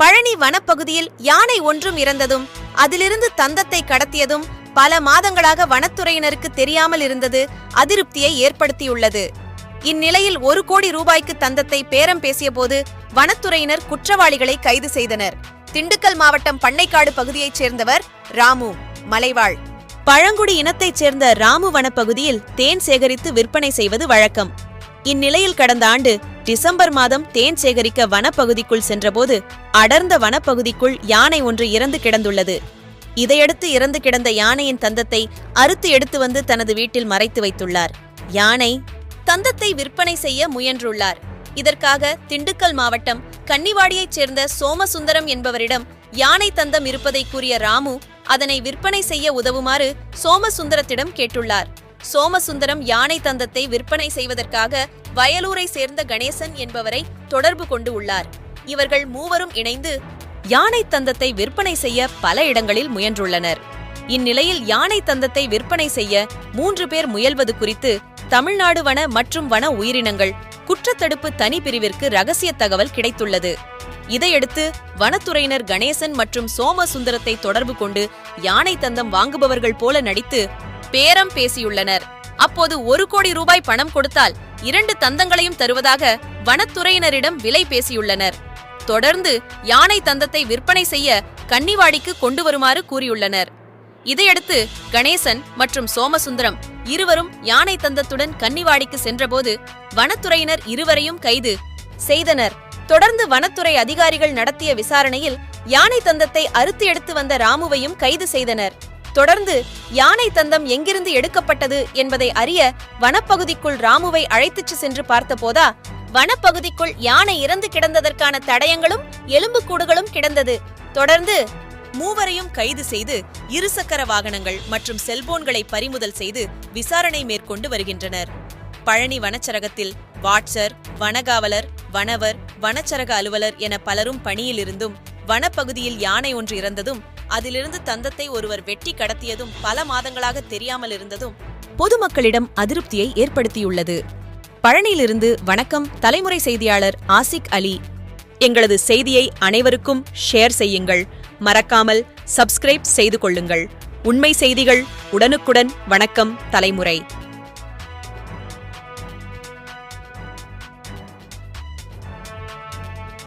பழனி வனப்பகுதியில் யானை ஒன்றும் இறந்ததும் அதிலிருந்து தந்தத்தை கடத்தியதும் பல மாதங்களாக வனத்துறையினருக்கு தெரியாமல் இருந்தது அதிருப்தியை ஏற்படுத்தியுள்ளது. இந்நிலையில் ஒரு கோடி ரூபாய்க்கு தந்தத்தை பேரம் பேசியபோது வனத்துறையினர் குற்றவாளிகளை கைது செய்தனர். திண்டுக்கல் மாவட்டம் பண்ணைக்காடு பகுதியைச் சேர்ந்தவர் ராமு மலைவாழ். பழங்குடி இனத்தைச் சேர்ந்த ராமு வனப்பகுதியில் தேன் சேகரித்து விற்பனை செய்வது வழக்கம். இந்நிலையில் கடந்த ஆண்டு டிசம்பர் மாதம் தேன் சேகரிக்க வனப்பகுதிக்குள் சென்றபோது அடர்ந்த வனப்பகுதிக்குள் யானை ஒன்று இறந்து கிடந்துள்ளது. இதையடுத்து இறந்து கிடந்த யானையின் தந்தத்தை அறுத்து எடுத்து வந்து தனது வீட்டில் மறைத்து வைத்துள்ளார். யானை தந்தத்தை விற்பனை செய்ய முயன்றுள்ளார். இதற்காக திண்டுக்கல் மாவட்டம் கன்னிவாடியைச் சேர்ந்த சோமசுந்தரம் என்பவரிடம் யானை தந்தம் இருப்பதை கூறிய ராமு அதனை விற்பனை செய்ய உதவுமாறு சோமசுந்தரத்திடம் கேட்டுள்ளார். சோமசுந்தரம் யானை தந்தத்தை விற்பனை செய்வதற்காக வயலூரை சேர்ந்த கணேசன் என்பவரை தொடர்பு கொண்டு உள்ளார். இவர்கள் மூவரும் இணைந்து யானை தந்தத்தை விற்பனை செய்ய பல இடங்களில் முயன்றுள்ளனர். இந்நிலையில் யானை தந்தத்தை விற்பனை செய்ய மூன்று பேர் முயல்வது குறித்து தமிழ்நாடு வன மற்றும் வன உயிரினங்கள் குற்றத்தடுப்பு தனி பிரிவிற்கு ரகசிய தகவல் கிடைத்துள்ளது. இதையடுத்து வனத்துறையினர் கணேசன் மற்றும் சோமசுந்தரத்தை தொடர்பு கொண்டு யானை தந்தம் வாங்குபவர்கள் போல நடித்து பேரம் பேசியுள்ளனர். அப்போது ஒரு கோடி ரூபாய் பணம் கொடுத்தால் இரண்டு தந்தங்களையும் தருவதாக வனத்துறையினரிடம் விலை பேசியுள்ளனர். தொடர்ந்து யானை தந்தத்தை விற்பனை செய்ய கன்னிவாடிக்கு கொண்டு வருமாறு கூறியுள்ளனர். இதையடுத்து கணேசன் மற்றும் சோமசுந்தரம் இருவரும் யானை தந்தத்துடன் கன்னிவாடிக்கு சென்றபோது வனத்துறையினர் இருவரையும் கைது செய்தனர். தொடர்ந்து வனத்துறை அதிகாரிகள் நடத்திய விசாரணையில் யானை தந்தத்தை அறுத்து எடுத்து வந்த ராமுவையும் கைது செய்தனர். தொடர்ந்து யானை தந்தம் எங்கிருந்து எடுக்கப்பட்டது என்பதை அறிய வனப்பகுதிக்குள் ராமுவை அழைத்துச்சு சென்று பார்த்தபோதா வனப்பகுதிக்குள் யானை இறந்து கிடந்ததற்கான தடயங்களும் எலும்புக்கூடுகளும் கிடந்தது. தொடர்ந்து மூவரையும் கைது செய்து இருசக்கர வாகனங்கள் மற்றும் செல்போன்களை பறிமுதல் செய்து விசாரணை மேற்கொண்டு வருகின்றனர். பழனி வனச்சரகத்தில் வாட்சர் வனகாவலர் வனவர் வனச்சரக அலுவலர் என பலரும் பணியிலிருந்தும் வனப்பகுதியில் யானை ஒன்று இறந்ததும் அதிலிருந்து தந்தத்தை ஒருவர் வெட்டி கடத்தியதும் பல மாதங்களாக தெரியாமல் இருந்ததும் பொதுமக்களிடம் அதிருப்தியை ஏற்படுத்தியுள்ளது. பழனியிலிருந்து வணக்கம். தலைமுறை செய்தியாளர் ஆசிக் அலி. எங்களது செய்தியை அனைவருக்கும் ஷேர் செய்யுங்கள். மறக்காமல் சப்ஸ்கிரைப் செய்து கொள்ளுங்கள். உண்மை செய்திகள் உடனுக்குடன் வணக்கம். தலைமுறை.